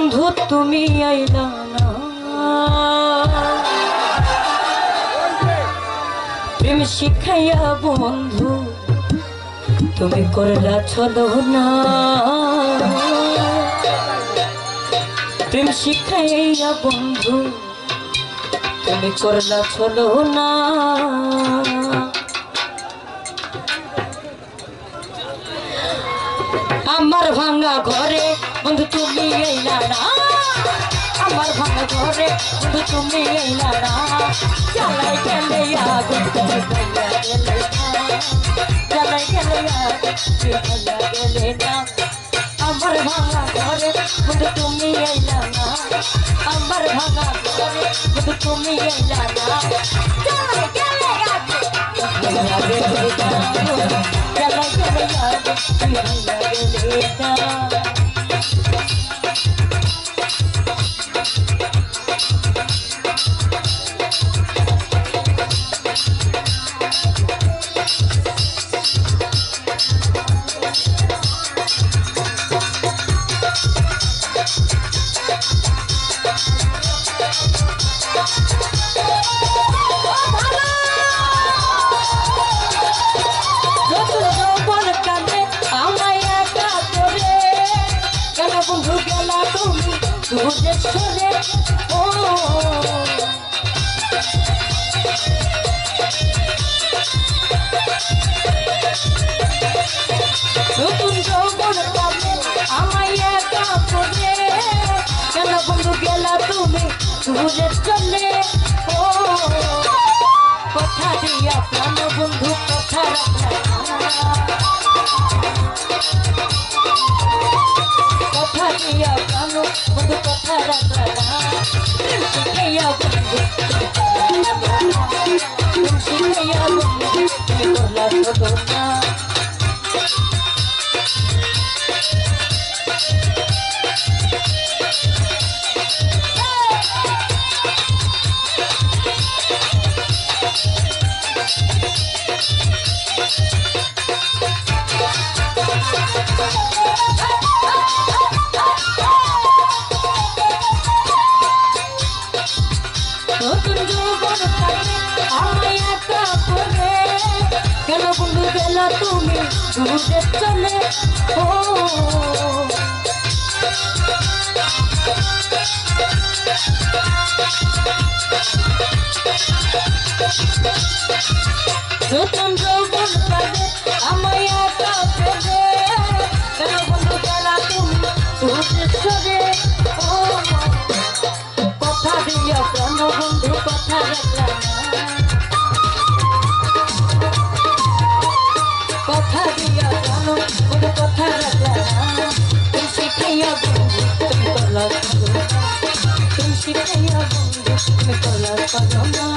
বন্ধু, তুমি আইলা না প্রেম শিখাইয়া বন্ধু, তুমি করলা ছলো প্রেম শিখাইয়া বন্ধু, তুমি করলা ছলো না আমার ভাঙা ঘরে বন্ধু, তুমি এলা না আমার ভাঙা ঘরে, বন্ধু, তুমি এলা না চালাই গেলে আগুন তুমি ভাইয়া গেলে না চালাই গেলে আগুন তুমি ভাইয়া গেলে না আমার ভাঙা ঘরে, বন্ধু, তুমি এলা না আমার ভাঙা ঘরে, বন্ধু, তুমি এলা না চালাই গেলে আগুন তুমি ভাইয়া গেলে না চালাই গেলে আগুন তুমি ভাইয়া গেলে না Thank you. দূরে চলে ও কথা দিয়া প্রাণ বন্ধু কথা রাখা কথা দিয়া প্রাণ বন্ধু কথা রাখা শিখাইয়া বন্ধু শিখাইয়া বন্ধু তুমি করলা কেন বন্ধু গেলা তুমি দূরে চলে ও নতুন যৌবন কালে আমায় একা করে কেন বন্ধু গেলা তুমি দূরে চলে ও কথা দিয়া প্রাণ বন্ধু, কথা রাখলা না। কথা দিয়া প্রাণ বন্ধু, কথা রাখলা না। তুমি শিখাইয়া বন্ধু, তুমি না। তুমি শিখাইয়া বন্ধু, তুমি করলা ভালো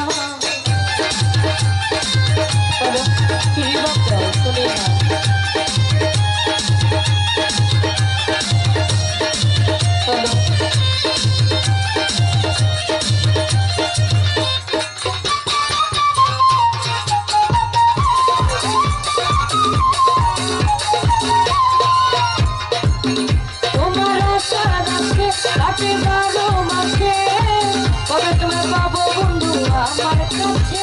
মাসে কবে তোমার পাবো বন্ধু আমার কাছে?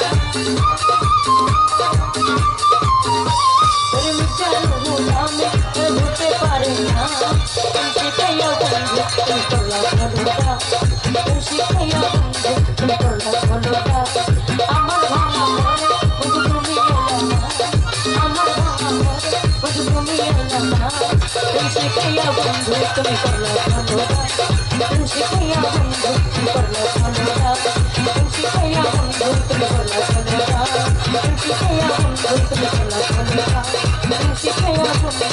শিখাইয়া বন্ধু তুমি করলা ভালোটা তুমি শিখাইয়া বন্ধু তুমি করলা ভালোটা তুমি শিখাইয়া বন্ধু তুমি করলা ভালোটা তুমি শিখাইয়া বন্ধু তুমি করলা ভালোটা তুমি শিখাইয়া বন্ধু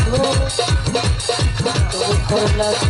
তুমি করলা ভালোটা